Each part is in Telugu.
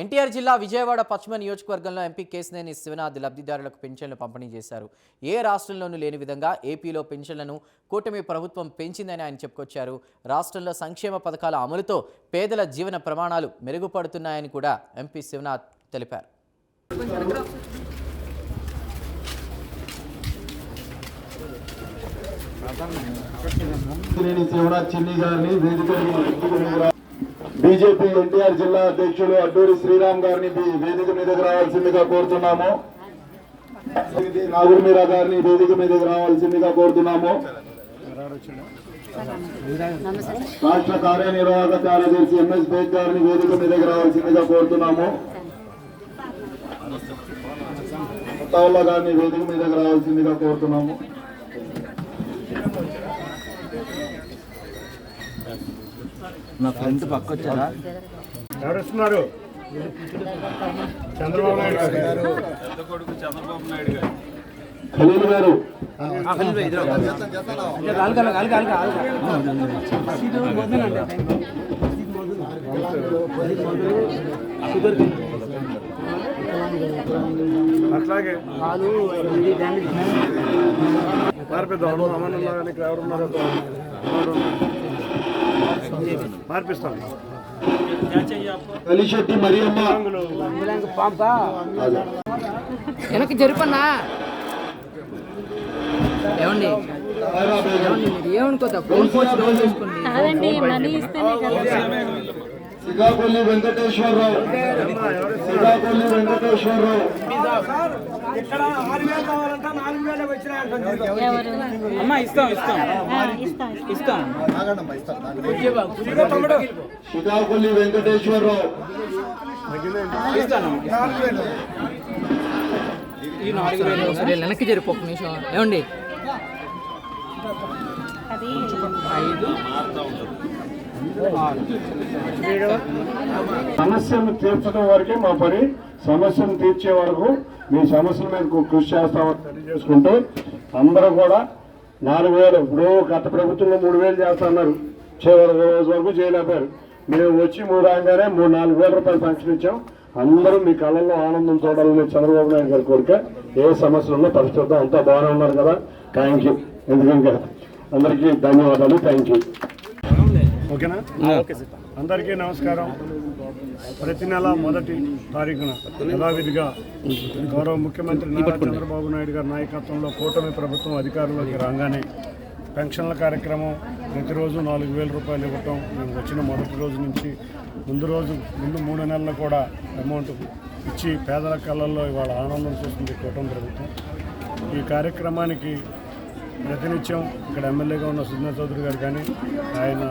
ఎన్టీఆర్ జిల్లా విజయవాడ పశ్చిమ నియోజకవర్గంలో ఎంపీ కేసినేని శివనాథ్ లబ్ధిదారులకు పెన్షన్లు పంపిణీ చేశారు. ఏ రాష్ట్రంలోనూ లేని విధంగా ఏపీలో పెన్షన్లను కూటమి ప్రభుత్వం పెంచిందని ఆయన చెప్పుకొచ్చారు. రాష్ట్రంలో సంక్షేమ పథకాల అమలుతో పేదల జీవన ప్రమాణాలు మెరుగుపడుతున్నాయని కూడా ఎంపీ శివనాథ్ తెలిపారు. శివనాథ్ గారిని బీజేపీ ఎన్టీఆర్ జిల్లా అధ్యక్షులు అడ్డూరి శ్రీరామ్ గారిని వేదిక మీదకి రావాల్సిందిగా కోరుతున్నాము. నాగురు మీరా గారిని వేదిక మీదకి రావాల్సిందిగా కోరుతున్నాము. రాష్ట్ర కార్యనిర్వాహక కార్యదర్శి ఎంఎస్ బేగ్ గారిని వేదిక మీదకి రావాల్సిందిగా కోరుతున్నాము. ముత్తావుల్లా గారిని వేదిక మీదకి రావాల్సిందిగా కోరుతున్నాము. నా ఫ్రెండ్ పక్క వచ్చారా ఎవరు వస్తున్నారు చంద్రబాబు నాయుడు గారు. ఖలీల్ గారు. అట్లాగే. మార్పిద్దాం అమన్ ఉన్నా కానీ ఇక్కడ ఎవరున్నారు ఎవరు? ఉన్నారు? మార్పిస్తాం. కలిశెట్టి మరియమ్మ. వెనక్కి జరుపన్నా. ఏమండి? ఏమనుకోతా ఫోన్ డౌన్ చేసుకోండి మనీ ఇస్తేనే కదా. శ్రీకాకుళి వెంకటేశ్వరరావు. శ్రీకాకుళి వెంకటేశ్వరరావు. అమ్మా ఇస్తాం ఇస్తాం. ఇస్తాం. శ్రీకాకుళి వెంకటేశ్వరరావు. వెనక్కి జరుపు ఒక నిమిషం. ఏమండి? ఐదు. సమస్యను తీర్చడం వరకే మా పని. సమస్యను తీర్చే వరకు మీ సమస్యల మీద కృషి చేస్తామని తెలియజేసుకుంటూ అందరూ కూడా నాలుగు వేలు. ఇప్పుడు గత ప్రభుత్వంలో మూడు వేలు చేస్తున్నారు. చివరి రోజు వరకు చేయలేకపోయారు మేము వచ్చి మూడు రాగానే మూడు నాలుగు వేల రూపాయలు పెన్షన్ ఇచ్చాం. అందరూ మీ కళ్ళల్లో ఆనందం చూడాలని చంద్రబాబు నాయుడు గారి కోరిక. ఏ సమస్యలు ఉన్నా పరిస్థితి అంతా బాగానే ఉన్నారు కదా. థ్యాంక్ యూ ఎందుకంటే అందరికీ ధన్యవాదాలు. థ్యాంక్ యూ ఓకేనా? అందరికీ నమస్కారం. ప్రతి నెల మొదటి తారీఖున యథావిధిగా గౌరవ ముఖ్యమంత్రి నారా చంద్రబాబు నాయుడు గారి నాయకత్వంలో కూటమి ప్రభుత్వం అధికారంలోకి రాగానే పెన్షన్ల కార్యక్రమం ప్రతిరోజు నాలుగు వేల రూపాయలు ఇవ్వటం మేము వచ్చిన మొదటి రోజు నుంచి ముందు రోజు ముందు మూడు నెలలు కూడా అమౌంట్ ఇచ్చి పేదల కళ్ళల్లో ఇవాళ ఆనందం చూస్తుంది కూటమి ప్రభుత్వం. ఈ కార్యక్రమానికి ప్రతినిత్యం ఇక్కడ ఎమ్మెల్యేగా ఉన్న సుజనా చౌదరి గారు కానీ ఆయన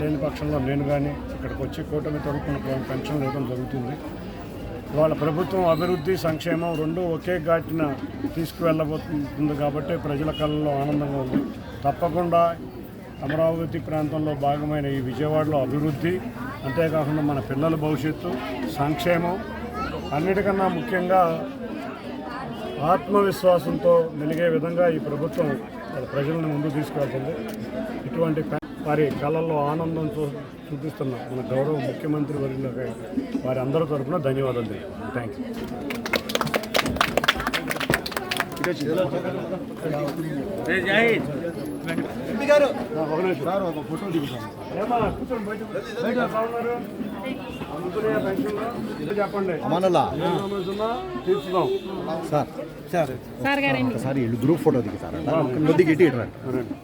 లేని పక్షంలో నేను కానీ ఇక్కడికి వచ్చి కూటమి తరపున పెన్షన్ ఇవ్వడం జరుగుతుంది. వాళ్ళ ప్రభుత్వం అభివృద్ధి సంక్షేమం రెండు ఒకే ఘాటిన తీసుకువెళ్ళబోతుంది కాబట్టి ప్రజల కళ్ళలో ఆనందంగా ఉంది. తప్పకుండా అమరావతి ప్రాంతంలో భాగమైన ఈ విజయవాడలో అభివృద్ధి అంతేకాకుండా మన పిల్లల భవిష్యత్తు సంక్షేమం అన్నిటికన్నా ముఖ్యంగా ఆత్మవిశ్వాసంతో మెలిగే విధంగా ఈ ప్రభుత్వం వాళ్ళ ప్రజలను ముందుకు తీసుకెళ్తుంది ఇటువంటి వారి కళల్లో ఆనందం చూ చూపిస్తున్న మన గౌరవ ముఖ్యమంత్రి వర్యులకి వారి అందరి తరఫున ధన్యవాదాలు తెలియదు థ్యాంక్ చెప్పండి సార్ సార్ ఇల్లు గ్రూప్ ఫోటో దిగుతారా కొద్దిగా ఇటు ఇటు రండి.